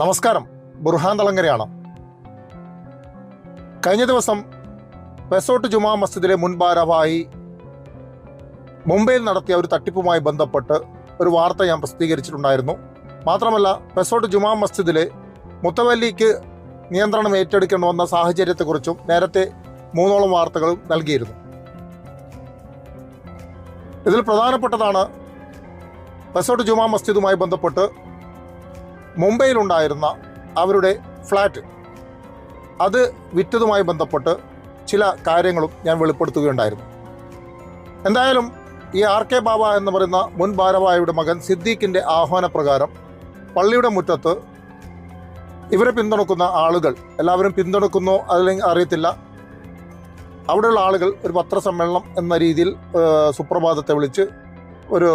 നമസ്കാരം. ബുർഹാൻ തളങ്കരയാണ് കഴിഞ്ഞ ദിവസം പെസോട്ട് ജുമാ മസ്ജിദിലെ മുൻ ഭാരവാഹി മുംബൈയിൽ നടത്തിയ ഒരു തട്ടിപ്പുമായി ബന്ധപ്പെട്ട് ഒരു വാർത്ത ഞാൻ പ്രസിദ്ധീകരിച്ചിട്ടുണ്ടായിരുന്നു. മാത്രമല്ല പെസോട്ട് ജുമാ മസ്ജിദിലെ മുത്തവല്ലിക്ക് നിയന്ത്രണം ഏറ്റെടുക്കേണ്ടി വന്ന സാഹചര്യത്തെക്കുറിച്ചും നേരത്തെ മൂന്നോളം വാർത്തകൾ നൽകിയിരുന്നു. ഇതിൽ പ്രധാനപ്പെട്ടതാണ് പെസോട്ട് ജുമാ മസ്ജിദുമായി ബന്ധപ്പെട്ട് മുംബൈയിലുണ്ടായിരുന്ന അവരുടെ ഫ്ലാറ്റ്. അത് വിറ്റതുമായി ബന്ധപ്പെട്ട് ചില കാര്യങ്ങളും ഞാൻ വെളിപ്പെടുത്തുകയുണ്ടായിരുന്നു. എന്തായാലും ഈ ആർ കെ ബാബ എന്ന് പറയുന്ന മുൻ ഭാരവാഹിയുടെ മകൻ സിദ്ദീഖിന്റെ ആഹ്വാനപ്രകാരം പള്ളിയുടെ മുറ്റത്ത് ഇവരെ പിന്തുണക്കുന്ന ആളുകൾ എല്ലാവരും പിന്തുണക്കുന്നോ അല്ലെങ്കിൽ അറിയത്തില്ല അവിടെയുള്ള ആളുകൾ ഒരു പത്രസമ്മേളനം എന്ന രീതിയിൽ സുപ്രഭാതത്തെ വിളിച്ച് ഒരു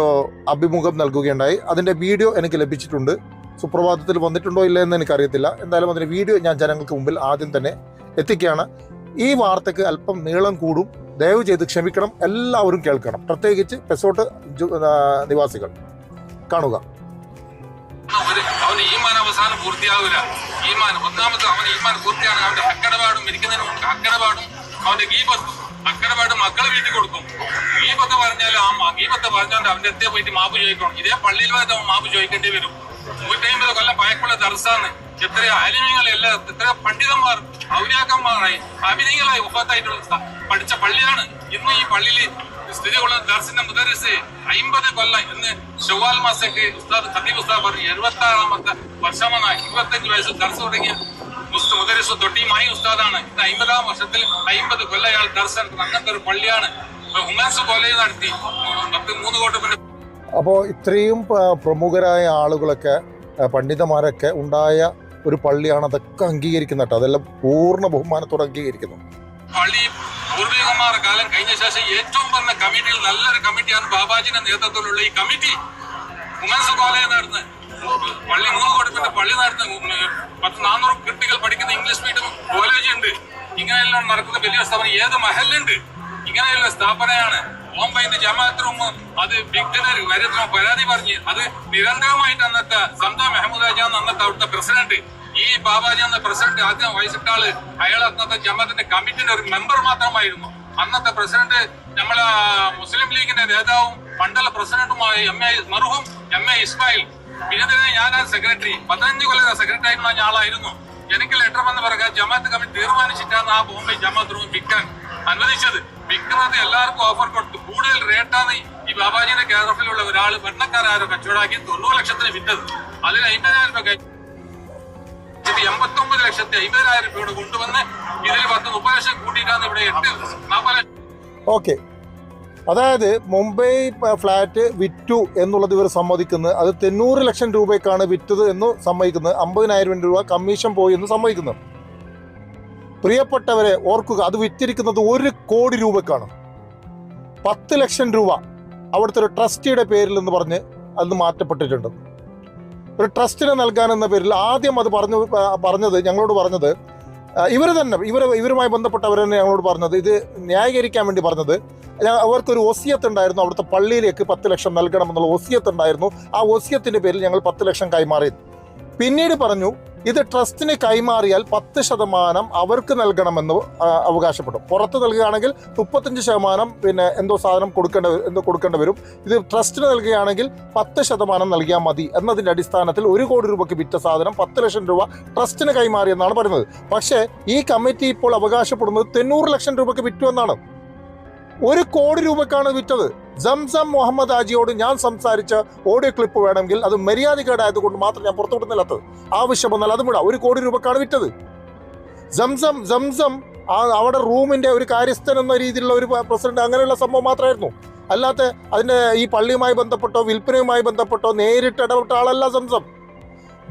അഭിമുഖം നൽകുകയുണ്ടായി. അതിന്റെ വീഡിയോ എനിക്ക് ലഭിച്ചിട്ടുണ്ട്. സുപ്രഭാതത്തിൽ വന്നിട്ടുണ്ടോ ഇല്ല എന്ന് എനിക്കറിയത്തില്ല. എന്തായാലും അതിന്റെ വീഡിയോ ഞാൻ ജനങ്ങൾക്ക് മുമ്പിൽ ആദ്യം തന്നെ എത്തിക്കുകയാണ്. ഈ വാർത്തയ്ക്ക് അല്പം നീളം കൂടും. ദയവ് ചെയ്ത് ക്ഷമിക്കണം. എല്ലാവരും കേൾക്കണം. പ്രത്യേകിച്ച് പെസോട്ട് നിവാസികൾ. കാണുക. അക്കരപാട് പൂർത്തിയാവില്ല. ഈമാൻ ഈമാൻ മക്കളെ വീട്ടിൽ കൊടുക്കും. ഈ ഗീപത്ത് പറഞ്ഞാലും ആ ഗീപത്ത് പറഞ്ഞാൽ അവന്റെ എത്തേ പോയിട്ട് മാപ്പ് ചോദിക്കണം. ഇതേ പള്ളിയിൽ വരെ മാപ്പ് ചോദിക്കേണ്ടി വരും. നൂറ്റമ്പത് കൊല്ലം പഴക്കമുള്ള ദർസാന്ന് എത്ര അലിമികളല്ല എത്ര പണ്ഡിതന്മാർ ഔര്യാക്കന്മാരായി അഭിനയങ്ങളായി ഒഫാത്തായിട്ടുള്ള സ്ഥ- പഠിച്ച പള്ളിയാണ് ഇന്ന് ഈ പള്ളിയിൽ സ്ഥിതി കൊള്ളുന്ന ദർശന മുദരിസ് അമ്പത് കൊല്ലം ഇന്ന് ഷവ്വാൽ മാസക്ക് ഉസ്താദ് ഖത്തീബ് ഉസ്താദ് പറഞ്ഞു എഴുപത്തി ആറാമത്തെ വർഷമാണ് ഇരുപത്തഞ്ച് വയസ്സിൽ ദർശ തുടങ്ങിയ മുസ്തു മുദരിസ് തൊട്ടിയുമായി ഉസ്താദാണ് ഇന്ന് അമ്പതാം വർഷത്തിൽ അമ്പത് കൊല്ലം അയാൾ ദർശനം അങ്ങനത്തെ ഒരു പള്ളിയാണ് ഉമേസ് കോളേജ് നടത്തി പത്ത് മൂന്ന് കോട്ട് പിന്നെ അപ്പോൾ ഇത്രയും പ്രമുഖരായ ആളുകളൊക്കെ പണ്ഡിതന്മാരൊക്കെ ഉണ്ടായ ഒരു പള്ളിയാണ് അതൊക്കെ അംഗീകരിക്കുന്ന കേട്ടോ. അതെല്ലാം പൂർണ ബഹുമാനത്തോടെ അംഗീകരിക്കുന്നു. പള്ളി പൂർവികന്മാരുടെ കാലം കഴിഞ്ഞ ശേഷം ഏറ്റവും പറഞ്ഞ കമ്മിറ്റിയിൽ നല്ലൊരു കമ്മിറ്റിയാണ് ബാബാജിന്റെ നേതൃത്വത്തിലുള്ള ഈ കമ്മിറ്റി. വുമൻസ് കോളേജ് നടന്ന് പള്ളി മൂന്ന് കൊടുപ്പിന്റെ പള്ളി നടന്ന് പത്ത് നാനൂറ് കുട്ടികൾ പഠിക്കുന്ന ഇംഗ്ലീഷ് മീഡിയം കോളേജ് ഉണ്ട് ഇങ്ങനെയെല്ലാം നടക്കുന്ന വലിയ സ്ഥാപനം ഏത് മഹലുണ്ട് ഇങ്ങനെയുള്ള സ്ഥാപനയാണ് ബോംബൈന്റെ ജമാഅത്ത് അത് വിഘ്നർ വരുന്ന പരാതി പറഞ്ഞ് അത് നിരന്തരമായിട്ട് അന്നത്തെ സംത മെഹമ്മൂദ് അജാൻ അന്നത്തെ അവിടുത്തെ പ്രസിഡന്റ് ഈ ബാബാജി എന്ന പ്രസിഡന്റ് ആദ്യം വയസ്സിട്ട അയാൾ അന്നത്തെ ജമാഅത്തിന്റെ കമ്മിറ്റിന്റെ ഒരു മെമ്പർ മാത്രമായിരുന്നു. അന്നത്തെ പ്രസിഡന്റ് നമ്മളെ മുസ്ലിം ലീഗിന്റെ നേതാവും മണ്ഡല പ്രസിഡന്റുമായ എം എ മറുഹും എം എ ഇസ്മായിൽ. പിന്നെ ഞാൻ സെക്രട്ടറി പതിനഞ്ച് കൊല്ലം സെക്രട്ടറി ആയിരുന്ന ഞാളായിരുന്നു. എനിക്ക് ലെറ്റർ വന്ന് പറയാൻ ജമാഅത്ത് കമ്മിറ്റി തീരുമാനിച്ചിട്ടാണ് ആ ബോംബെ ജമാഅത്ത് റൂം വിൽക്കാൻ അനുവദിച്ചത്. വിൽക്കുന്നത് എല്ലാവർക്കും ഓഫർ കൊടുത്തു. കൂടുതൽ റേറ്റാണ് ഈ ബാബാജിയുടെ കേരളത്തിലുള്ള ഒരാൾ. വെണ്ണക്കാരോ കച്ചവടാക്കി തൊണ്ണൂറ് ലക്ഷത്തിന് വിറ്റത്. അതിൽ അമ്പതിനായിരം രൂപ ഇത് എൺപത്തി ഒമ്പത് ലക്ഷത്തി അമ്പതിനായിരം രൂപ കൊണ്ടുവന്ന് ഇതിൽ പത്ത് മുപ്പത് ലക്ഷം കൂട്ടിയിട്ടാണ് ഇവിടെ എട്ട് നാൽപ്പത് ലക്ഷം. ഓക്കെ. അതായത് മുംബൈ ഫ്ലാറ്റ് വിറ്റു എന്നുള്ളത് ഇവർ സമ്മതിക്കുന്നത്. അത് തൊണ്ണൂറ് ലക്ഷം രൂപയ്ക്കാണ് വിറ്റത് എന്ന് സമ്മതിക്കുന്നത്. അമ്പതിനായിരം രൂപ കമ്മീഷൻ പോയി എന്ന് സമ്മതിക്കുന്നത്. പ്രിയപ്പെട്ടവരെ ഓർക്കുക അത് വിറ്റിരിക്കുന്നത് ഒരു കോടി രൂപക്കാണ്. പത്ത് ലക്ഷം രൂപ അവിടുത്തെ ഒരു ട്രസ്റ്റിയുടെ പേരിൽ എന്ന് പറഞ്ഞ് അത് മാറ്റപ്പെട്ടിട്ടുണ്ട്. ഒരു ട്രസ്റ്റിന് നൽകാനെന്ന പേരിൽ ആദ്യം അത് പറഞ്ഞു പറഞ്ഞത് ഞങ്ങളോട് പറഞ്ഞത് ഇവർ തന്നെ ഇവർ ഇവരുമായി ബന്ധപ്പെട്ടവർ തന്നെ ഞങ്ങളോട് പറഞ്ഞത് ഇത് ന്യായീകരിക്കാൻ വേണ്ടി പറഞ്ഞത്. അവർക്കൊരു ഒസിയത്ത് ഉണ്ടായിരുന്നു അവിടുത്തെ പള്ളിയിലേക്ക് പത്ത് ലക്ഷം നൽകണമെന്നുള്ള ഒസിയത്ത് ഉണ്ടായിരുന്നു. ആ ഒസിയത്തിന്റെ പേരിൽ ഞങ്ങൾ പത്ത് ലക്ഷം കൈമാറി. പിന്നീട് പറഞ്ഞു ഇത് ട്രസ്റ്റിന് കൈമാറിയാൽ പത്ത് ശതമാനം അവർക്ക് നൽകണമെന്ന് അവകാശപ്പെടും. പുറത്ത് നൽകുകയാണെങ്കിൽ മുപ്പത്തഞ്ച് ശതമാനം പിന്നെ എന്തോ സാധനം കൊടുക്കേണ്ട എന്തോ കൊടുക്കേണ്ടി വരും. ഇത് ട്രസ്റ്റിന് നൽകുകയാണെങ്കിൽ പത്ത് ശതമാനം നൽകിയാൽ മതി എന്നതിന്റെ അടിസ്ഥാനത്തിൽ ഒരു കോടി രൂപയ്ക്ക് വിറ്റ സാധനം പത്ത് ലക്ഷം രൂപ ട്രസ്റ്റിന് കൈമാറി എന്നാണ് പറയുന്നത്. പക്ഷേ ഈ കമ്മിറ്റി ഇപ്പോൾ അവകാശപ്പെടുന്നത് തൊണ്ണൂറ് ലക്ഷം രൂപയ്ക്ക് വിറ്റു എന്നാണ്. ഒരു കോടി രൂപക്കാണ് വിറ്റത്. സംസം മുഹമ്മദ് ആജിയോട് ഞാൻ സംസാരിച്ച ഓഡിയോ ക്ലിപ്പ് വേണമെങ്കിൽ അത് മര്യാദക്കേടായതുകൊണ്ട് മാത്രം ഞാൻ പുറത്തു വിടുന്നില്ലാത്തത് ആവശ്യം വന്നാൽ അതും വിടാം. ഒരു കോടി രൂപക്കാണ് വിറ്റത്. സംസം സംസം ആ അവിടെ റൂമിന്റെ ഒരു കാര്യസ്ഥൻ എന്ന രീതിയിലുള്ള ഒരു പ്രസിഡന്റ് അങ്ങനെയുള്ള സംഭവം മാത്രമായിരുന്നു. അല്ലാത്ത അതിന്റെ ഈ പള്ളിയുമായി ബന്ധപ്പെട്ടോ വിൽപ്പനയുമായി ബന്ധപ്പെട്ടോ നേരിട്ട് ഇടപെട്ട ആളല്ല സംസം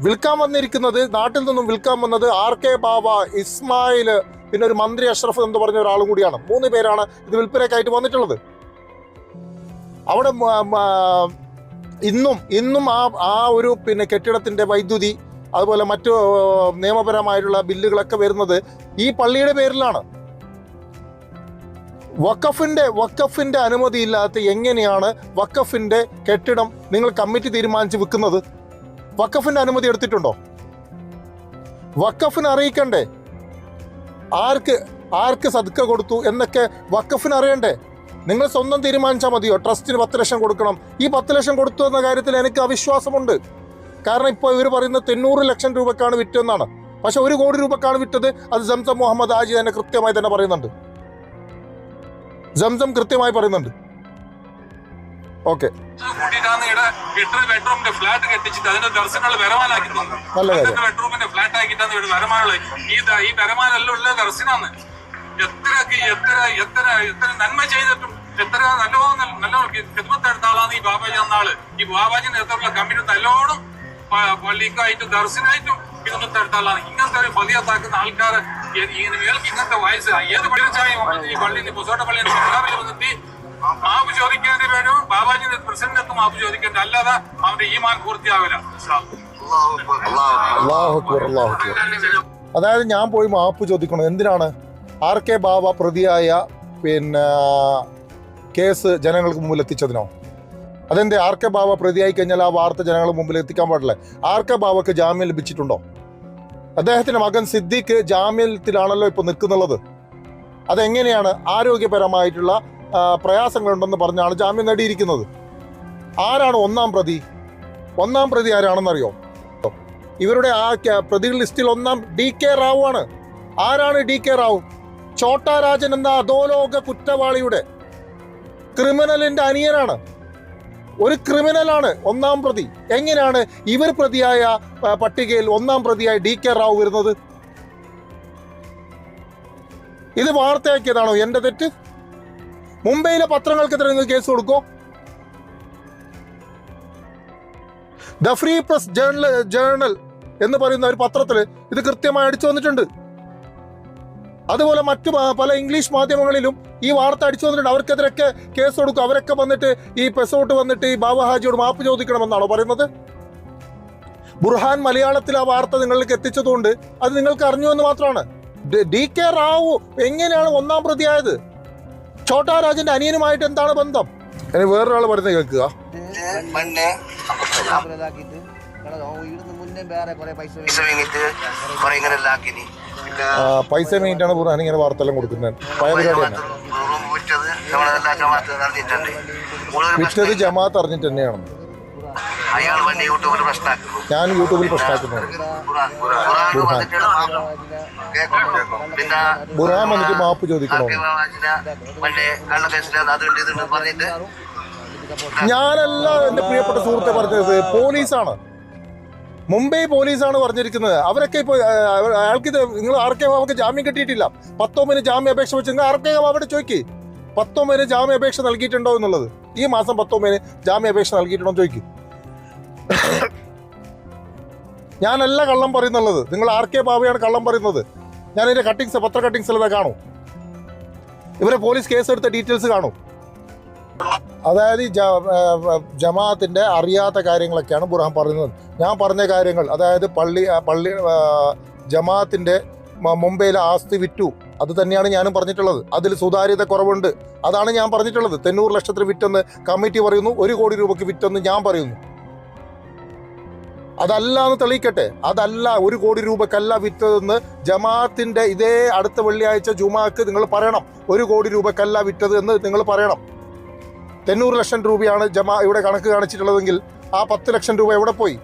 വിൽക്കാൻ വന്നിരിക്കുന്നത് നാട്ടിൽ നിന്നും വിൽക്കാൻ വന്നത് ആർ കെ ബാബ ഇസ്മായിൽ പിന്നെ ഒരു മന്ത്രി അഷ്റഫ് എന്ന് പറഞ്ഞ ഒരാളും കൂടിയാണ്. മൂന്ന് പേരാണ് ഇത് വിൽപ്പനയ്ക്കായിട്ട് വന്നിട്ടുള്ളത്. അവിടെ ഇന്നും ഇന്നും ആ ആ ഒരു പിന്നെ കെട്ടിടത്തിന്റെ വൈദ്യുതി അതുപോലെ മറ്റു നിയമപരമായിട്ടുള്ള ബില്ലുകളൊക്കെ വരുന്നത് ഈ പള്ളിയുടെ പേരിലാണ്. വക്കഫിന്റെ വക്കഫിന്റെ അനുമതി ഇല്ലാത്ത എങ്ങനെയാണ് വക്കഫിന്റെ കെട്ടിടം നിങ്ങൾ കമ്മിറ്റി തീരുമാനിച്ച് വിൽക്കുന്നത്? വക്കഫിന്റെ അനുമതി എടുത്തിട്ടുണ്ടോ? വക്കഫിന് അറിയിക്കണ്ടേ? ആർക്ക് ആർക്ക് സദ്ക്ക കൊടുത്തു എന്നൊക്കെ വക്കഫിന് അറിയണ്ടേ? നിങ്ങൾ സ്വന്തം തീരുമാനിച്ചാൽ മതിയോ? ട്രസ്റ്റിന് പത്ത് ലക്ഷം കൊടുക്കണം. ഈ പത്ത് ലക്ഷം കൊടുത്തു എന്ന കാര്യത്തിൽ എനിക്ക് അവിശ്വാസമുണ്ട്. കാരണം ഇപ്പോൾ ഇവർ പറയുന്നത് തൊണ്ണൂറ് ലക്ഷം രൂപക്കാണ് വിറ്റെന്നാണ് പക്ഷെ ഒരു കോടി രൂപക്കാണ് വിറ്റത്. അത് ജംസം മുഹമ്മദ് ആജി തന്നെ കൃത്യമായി തന്നെ പറയുന്നുണ്ട്. ജംസം കൃത്യമായി പറയുന്നുണ്ട്. ഓക്കെ. നല്ല കാര്യം. എത്ര എത്ര എത്ര എത്ര നന്മ ചെയ്തിട്ടും എത്ര നല്ലോ നല്ല ഹിദ്മത്തെടുത്ത ആളാണ് ഈ ബാബാജി എന്ന ആൾ ഈ ബാബാജി നേതൃത്വമുള്ള കമ്മിറ്റി നല്ലോണം പള്ളിക്കായിട്ടും ദർശനായിട്ടും ഹിദ്മത്ത് എടുത്ത ആളാണ്. ഇങ്ങനത്തെ ഒരു പതിയത്താക്കുന്ന ആൾക്കാർ ഇങ്ങനെ മേൽക്ക് ഇങ്ങനത്തെ വയസ്സ് ഏത് പള്ളിച്ചായും ഈ പള്ളി പൊസോട്ട പള്ളി രാവിലെ വന്നിട്ട് മാപ്പ് ചോദിക്കേണ്ടി വരും. ബാബാജിന്റെ പ്രസിഡന്റ് മാപ്പ് ചോദിക്കേണ്ടി അല്ലാതെ അവന്റെ ഈമാൻ പൂർത്തിയാവില്ല. അതായത് ഞാൻ പോയി മാപ്പ് ചോദിക്കണം? എന്തിനാണ്? ആർ കെ ബാബ പ്രതിയായ പിന്നെ കേസ് ജനങ്ങൾക്ക് മുമ്പിൽ എത്തിച്ചതിനോ? അതെന്തേ? ആർ കെ ബാബ പ്രതിയായി കഴിഞ്ഞാൽ ആ വാർത്ത ജനങ്ങളുടെ മുമ്പിൽ എത്തിക്കാൻ പാടില്ല? ആർ കെ ബാബക്ക് ജാമ്യം ലഭിച്ചിട്ടുണ്ടോ? അദ്ദേഹത്തിന്റെ മകൻ സിദ്ദിഖ് ജാമ്യത്തിലാണല്ലോ ഇപ്പൊ നിൽക്കുന്നുള്ളത്. അതെങ്ങനെയാണ് ആരോഗ്യപരമായിട്ടുള്ള പ്രയാസങ്ങളുണ്ടെന്ന് പറഞ്ഞാണ് ജാമ്യം നേടിയിരിക്കുന്നത്? ആരാണ് ഒന്നാം പ്രതി? ഒന്നാം പ്രതി ആരാണെന്നറിയോ? ഇവരുടെ ആ പ്രതികൾ ലിസ്റ്റിൽ ഒന്നാം ഡി കെ റാവു ആണ്. ആരാണ് ഡി കെ റാവു? ചോട്ടാ രാജൻ എന്ന അധോലോക കുറ്റവാളിയുടെ ക്രിമിനലിന്റെ അനിയനാണ്. ഒരു ക്രിമിനലാണ് ഒന്നാം പ്രതി. എങ്ങനെയാണ് ഇവർ പ്രതിയായ പട്ടികയിൽ ഒന്നാം പ്രതിയായി ഡി കെ റാവു വരുന്നത്? ഇത് വാർത്തയാക്കിയതാണോ എന്റെ തെറ്റ്? മുംബൈയിലെ പത്രങ്ങൾക്കെതിരെ നിങ്ങൾ കേസ് കൊടുക്കോ? The free press journal journal എന്ന് പറയുന്ന ഒരു പത്രത്തിൽ ഇത് കൃത്യമായി അടിച്ചു വന്നിട്ടുണ്ട്. അതുപോലെ മറ്റു പല ഇംഗ്ലീഷ് മാധ്യമങ്ങളിലും ഈ വാർത്ത അടിച്ചു വന്നിട്ടുണ്ട്. അവർക്കെതിരൊക്കെ കേസ് കൊടുക്കും. അവരൊക്കെ വന്നിട്ട് ഈ പെസോട്ട് വന്നിട്ട് ഈ ബാബ ഹാജിയോട് മാപ്പ് ചോദിക്കണമെന്നാണോ പറയുന്നത്? ബുർഹാൻ മലയാളത്തിൽ ആ വാർത്ത നിങ്ങൾക്ക് എത്തിച്ചതുകൊണ്ട് അത് നിങ്ങൾക്ക് അറിഞ്ഞു എന്ന് മാത്രമാണ്. ഡി- കെ റാവു എങ്ങനെയാണ് ഒന്നാം പ്രതിയായത്? ഛോട്ടാ രാജന്റെ അനിയനുമായിട്ട് എന്താണ് ബന്ധം? ഇനി വേറൊരാൾ പറയുന്നത് കേൾക്കുക. ഇവിടുന്ന് മുന്നേ വേറെ കുറെ പൈസ ഇങ്ങനെ പൈസ വേണ്ടിയിട്ടാണ് ബുർഹാൻ ഇങ്ങനെ വാർത്ത എല്ലാം കൊടുക്കുന്നത് പയപരിപാടിയാണ് വിറ്റത് ജമാഅത്ത് അറിഞ്ഞിട്ട് തന്നെയാണ്. ഞാൻ യൂട്യൂബിൽ പ്രശ്നമാക്കുന്നത് ബുറാൻ വന്നിട്ട് മാപ്പ് ചോദിക്കണോ? ഞാനല്ല എന്റെ പ്രിയപ്പെട്ട സുഹൃത്തെ പറഞ്ഞത് പോലീസാണ്. മുംബൈ പോലീസാണ് പറഞ്ഞിരിക്കുന്നത്. അവരൊക്കെ ഇപ്പോൾ അയാൾക്ക് നിങ്ങൾ ആർക്കെ അവർക്ക് ജാമ്യം കിട്ടിയിട്ടില്ല. പത്തൊമ്പതിന് ജാമ്യ അപേക്ഷ വെച്ച് നിങ്ങൾ ആർക്കെ അവിടെ ചോദിക്ക്? പത്തൊമ്പതിന് ജാമ്യ അപേക്ഷ നൽകിയിട്ടുണ്ടോ എന്നുള്ളത്. ഈ മാസം പത്തൊമ്പതിന് ജാമ്യ അപേക്ഷ നൽകിയിട്ടുണ്ടോ ചോദിക്കും. ഞാനല്ല കള്ളം പറയുന്നുള്ളത്. നിങ്ങൾ ആർ കെ ബാബയാണ് കള്ളം പറയുന്നത്. ഞാൻ ഇതിന്റെ കട്ടിങ്സ് പത്ര കട്ടിങ്സ് എല്ലാം കാണൂ. ഇവരെ പോലീസ് കേസ് എടുത്ത ഡീറ്റെയിൽസ് കാണൂ. അതായത് ഈ ജ- ആ, ആ, ജമാഅത്തിന്റെ അറിയാത്ത കാര്യങ്ങളൊക്കെയാണ് ബുർഹാൻ പറയുന്നത്. ഞാൻ പറഞ്ഞ കാര്യങ്ങൾ അതായത് പള്ളി പള്ളി ജമാഅത്തിന്റെ മുംബൈയിലെ ആസ്തി വിറ്റു. അത് തന്നെയാണ് ഞാനും പറഞ്ഞിട്ടുള്ളത്. അതിൽ സുതാര്യത കുറവുണ്ട്. അതാണ് ഞാൻ പറഞ്ഞിട്ടുള്ളത്. തെന്നൂറ് ലക്ഷത്തിന് വിറ്റെന്ന് കമ്മിറ്റി പറയുന്നു ഒരു കോടി രൂപയ്ക്ക് വിറ്റെന്ന് ഞാൻ പറയുന്നു. അതല്ല എന്ന് തെളിയിക്കട്ടെ. അതല്ല ഒരു കോടി രൂപക്കല്ല വിറ്റതെന്ന് ജമാഅത്തിന്റെ ഇതേ അടുത്ത വെള്ളിയാഴ്ച ജുമാക്ക് നിങ്ങൾ പറയണം. ഒരു കോടി രൂപക്കല്ല വിറ്റത് എന്ന് നിങ്ങൾ പറയണം. തൊണ്ണൂറ് ലക്ഷം രൂപയാണ് ജമാ ഇവിടെ കണക്ക് കാണിച്ചിട്ടുള്ളതെങ്കിൽ ആ പത്ത് ലക്ഷം രൂപ എവിടെ പോയി?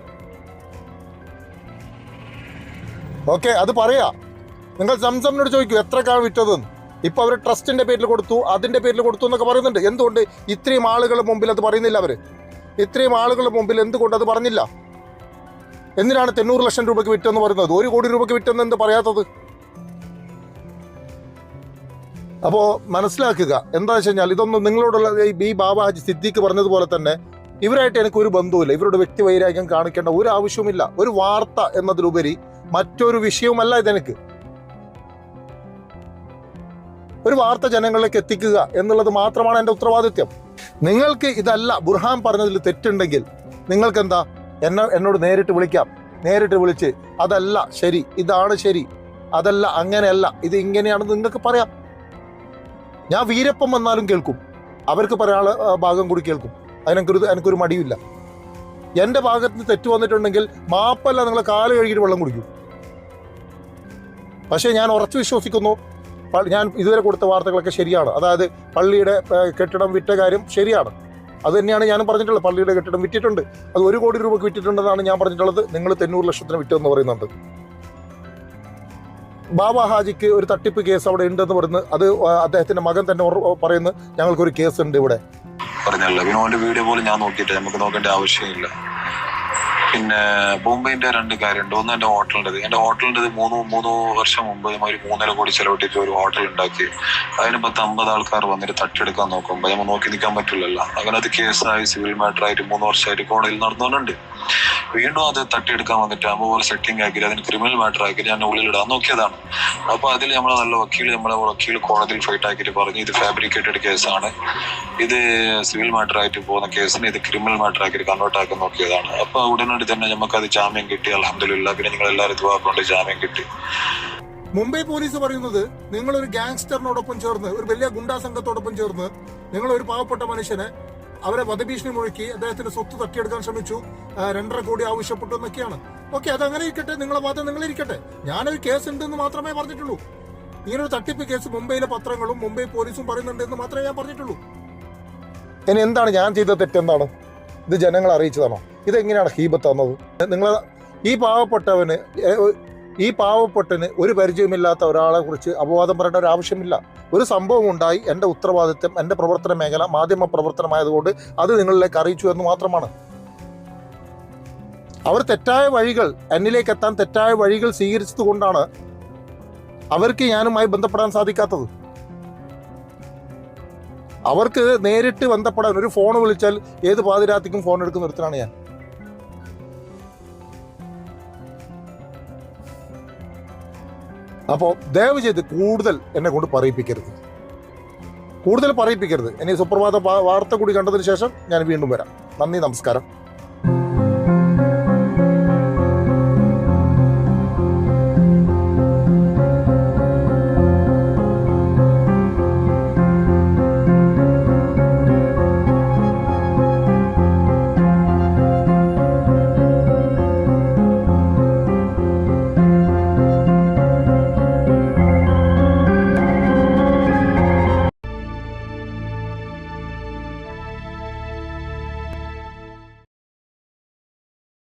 ഓക്കെ അത് പറയാ. നിങ്ങൾ സംസമിനോട് ചോദിക്കൂ എത്ര എത്രക്കാണ് വിറ്റതെന്ന്. ഇപ്പൊ അവർ ട്രസ്റ്റിന്റെ പേരിൽ കൊടുത്തു അതിന്റെ പേരിൽ കൊടുത്തു എന്നൊക്കെ പറയുന്നുണ്ട്. എന്തുകൊണ്ട് ഇത്രയും ആളുകളുടെ മുമ്പിൽ അത് പറയുന്നില്ല അവർ? ഇത്രയും ആളുകളുടെ മുമ്പിൽ എന്തുകൊണ്ട് അത് പറഞ്ഞില്ല? എന്തിനാണ് തെണ്ണൂറ് ലക്ഷം രൂപയ്ക്ക് വിറ്റെന്ന് പറയുന്നത്? ഒരു കോടി രൂപയ്ക്ക് വിറ്റെന്ന് എന്ത് പറയാത്തത്? അപ്പോൾ മനസ്സിലാക്കുക എന്താ വെച്ച് കഴിഞ്ഞാൽ ഇതൊന്നും നിങ്ങളോടുള്ള ഈ ബാബ ഹജി സിദ്ദീഖ് പറഞ്ഞതുപോലെ തന്നെ ഇവരായിട്ട് എനിക്ക് ഒരു ബന്ധവുമില്ല. ഇവരുടെ വ്യക്തി വൈരാഗ്യം കാണിക്കേണ്ട ഒരു ആവശ്യവുമില്ല. ഒരു വാർത്ത എന്നതിലുപരി മറ്റൊരു വിഷയവുമല്ല ഇതെനിക്ക്. ഒരു വാർത്ത ജനങ്ങളിലേക്ക് എത്തിക്കുക എന്നുള്ളത് മാത്രമാണ് എന്റെ ഉത്തരവാദിത്വം. നിങ്ങൾക്ക് ഇതല്ല ബുർഹാൻ പറഞ്ഞതിൽ തെറ്റുണ്ടെങ്കിൽ നിങ്ങൾക്ക് എന്താ എന്നെ എന്നോട് നേരിട്ട് വിളിക്കാം. നേരിട്ട് വിളിച്ച് അതല്ല ശരി ഇതാണ് ശരി അതല്ല അങ്ങനെയല്ല ഇത് ഇങ്ങനെയാണെന്ന് നിങ്ങൾക്ക് പറയാം. ഞാൻ വീരപ്പം വന്നാലും കേൾക്കും. അവർക്ക് പറയാനുള്ള ഭാഗം കൂടി കേൾക്കും. അതിനെനിക്കൊരു എനിക്കൊരു മടിയില്ല എന്റെ ഭാഗത്ത് നിന്ന് തെറ്റ് വന്നിട്ടുണ്ടെങ്കിൽ മാപ്പല്ല നിങ്ങളെ കാൽ കഴുകിയിട്ട് വെള്ളം കുടിക്കും. പക്ഷേ ഞാൻ ഉറച്ചു വിശ്വസിക്കുന്നു. ഞാൻ ഇതുവരെ കൊടുത്ത വാർത്തകളൊക്കെ ശരിയാണ്. അതായത് പള്ളിയുടെ കെട്ടിടം വിറ്റ കാര്യം ശരിയാണ്. അത് തന്നെയാണ് ഞാനും പറഞ്ഞിട്ടുള്ളത്. പള്ളിയുടെ കെട്ടിടം വിറ്റിട്ടുണ്ട്. അത് ഒരു കോടി രൂപയ്ക്ക് വിറ്റിട്ടുണ്ടെന്നാണ് ഞാൻ പറഞ്ഞിട്ടുള്ളത്. നിങ്ങൾ തൊണ്ണൂറ് ലക്ഷത്തിന് വിറ്റെന്ന് പറയുന്നുണ്ട്. ബാബ ഹാജിക്ക് ഒരു തട്ടിപ്പ് കേസ് അവിടെ ഉണ്ടെന്ന് പറയുന്നത് അത് അദ്ദേഹത്തിന്റെ മകൻ തന്നെ പറയുന്നു. ഞങ്ങൾക്കൊരു കേസ് ഉണ്ട് ഇവിടെ. പറഞ്ഞല്ലോ വിനോന്റെ വീഡിയോ പോലും ഞാൻ നോക്കിയിട്ട് നമുക്ക് നോക്കേണ്ട ആവശ്യമില്ല. പിന്നെ ബോംബെന്റെ രണ്ട് കാര്യമുണ്ട്. ഒന്ന് എന്റെ ഹോട്ടലിന്റെത്. എന്റെ ഹോട്ടലിന്റെ മൂന്ന് മൂന്ന് വർഷം മുമ്പ് ഒരു മൂന്നര കോടി ചെലവിട്ടിട്ട് ഒരു ഹോട്ടൽ ഉണ്ടാക്കി. അതിന് പത്ത് അമ്പത് ആൾക്കാർ വന്നിട്ട് തട്ടിയെടുക്കാൻ നോക്കുമ്പോൾ നമ്മൾ നോക്കി നിൽക്കാൻ പറ്റില്ലല്ലോ. അങ്ങനെ അത് കേസായി സിവിൽ മാറ്ററായിട്ട് മൂന്ന് വർഷമായിട്ട് കോടതിയിൽ നടന്നുകൊണ്ടുണ്ട് വീണ്ടും അത് തട്ടിയെടുക്കാൻ വന്നിട്ട് അമ്മ പോലെ സെറ്റിംഗ് ആക്കി അതിന് ക്രിമിനൽ മാറ്റർ ആക്കി ഞാൻ ഉള്ളിൽ ഇടാൻ നോക്കിയതാണ്. അപ്പൊ അതിൽ നമ്മളെ നല്ല വക്കീൽ നമ്മളെ വക്കീൽ കോടതിയിൽ ഫൈറ്റ് ആക്കിയിട്ട് പറഞ്ഞു ഇത് ഫാബ്രിക്കേറ്റഡ് കേസാണ് ഇത് സിവിൽ മാറ്റർ ആയിട്ട് പോകുന്ന കേസിന് ഇത് ക്രിമിനൽ മാറ്റർ ആക്കി കൺവേർട്ട് ആക്കി നോക്കിയതാണ്. അപ്പൊ ഉടനടി തന്നെ നമുക്ക് അത് ജാമ്യം കിട്ടി അലഹമില്ല പിന്നെ നിങ്ങൾ എല്ലാവരും ഇതുവാക്കൊണ്ട് ജാമ്യം കിട്ടി. മുംബൈ പോലീസ് പറയുന്നത് നിങ്ങൾ ഒരു ഗാങ്സ്റ്ററിനോടൊപ്പം ചേർന്ന് ഒരു വലിയ ഗുണ്ടാ സംഘത്തോടൊപ്പം ചേർന്ന് നിങ്ങൾ ഒരു പാവപ്പെട്ട മനുഷ്യനെ അവരെ വധഭീഷണി മുഴക്കി അദ്ദേഹത്തിന്റെ സ്വത്ത് തട്ടിയെടുക്കാൻ ശ്രമിച്ചു. രണ്ടര കോടി ആവശ്യപ്പെട്ടു എന്നൊക്കെയാണ്. ഓക്കെ അത് അങ്ങനെ ഇരിക്കട്ടെ. നിങ്ങളെ വാദം നിങ്ങൾ ഇരിക്കട്ടെ. ഞാനൊരു കേസ് ഉണ്ടെന്ന് മാത്രമേ പറഞ്ഞിട്ടുള്ളൂ. ഇങ്ങനൊരു തട്ടിപ്പ് കേസ് മുംബൈയിലെ പത്രങ്ങളും മുംബൈ പോലീസും പറയുന്നുണ്ട് എന്ന് മാത്രമേ ഞാൻ പറഞ്ഞിട്ടുള്ളൂ. ഇനി എന്താണ് ഞാൻ ചെയ്ത തെറ്റെന്താണ് ഇത് ജനങ്ങളെ അറിയിച്ചതാണോ? ഇതെങ്ങനെയാണ് ഹീബത്ത് തന്നത്? നിങ്ങൾ ഈ പാവപ്പെട്ടവന് ഈ പാവപ്പെട്ടന് ഒരു പരിചയമില്ലാത്ത ഒരാളെ കുറിച്ച് അപവാദം പറയേണ്ട ഒരു ആവശ്യമില്ല. ഒരു സംഭവം ഉണ്ടായി എന്റെ ഉത്തരവാദിത്വം എന്റെ പ്രവർത്തന മേഖല മാധ്യമ പ്രവർത്തനമായതുകൊണ്ട് അത് നിങ്ങളിലേക്ക് അറിയിച്ചു എന്ന് മാത്രമാണ്. അവർ തെറ്റായ വഴികൾ എന്നിലേക്ക് എത്താൻ തെറ്റായ വഴികൾ സ്വീകരിച്ചത് കൊണ്ടാണ് അവർക്ക് ഞാനുമായി ബന്ധപ്പെടാൻ സാധിക്കാത്തത്. അവർക്ക് നേരിട്ട് ബന്ധപ്പെടാൻ ഒരു ഫോൺ വിളിച്ചാൽ ഏത് പാതിരാത്തിക്കും ഫോൺ എടുക്കുന്ന ഒരുത്തനാണ് ഞാൻ. അപ്പോൾ ദയവ് ചെയ്ത് കൂടുതൽ എന്നെ കൊണ്ട് പറയിപ്പിക്കരുത്. കൂടുതൽ പറയിപ്പിക്കരുത്. ഇനി സുപ്രഭാത വാർത്ത കൂടി കണ്ടതിന് ശേഷം ഞാൻ വീണ്ടും വരാം. നന്ദി നമസ്കാരം.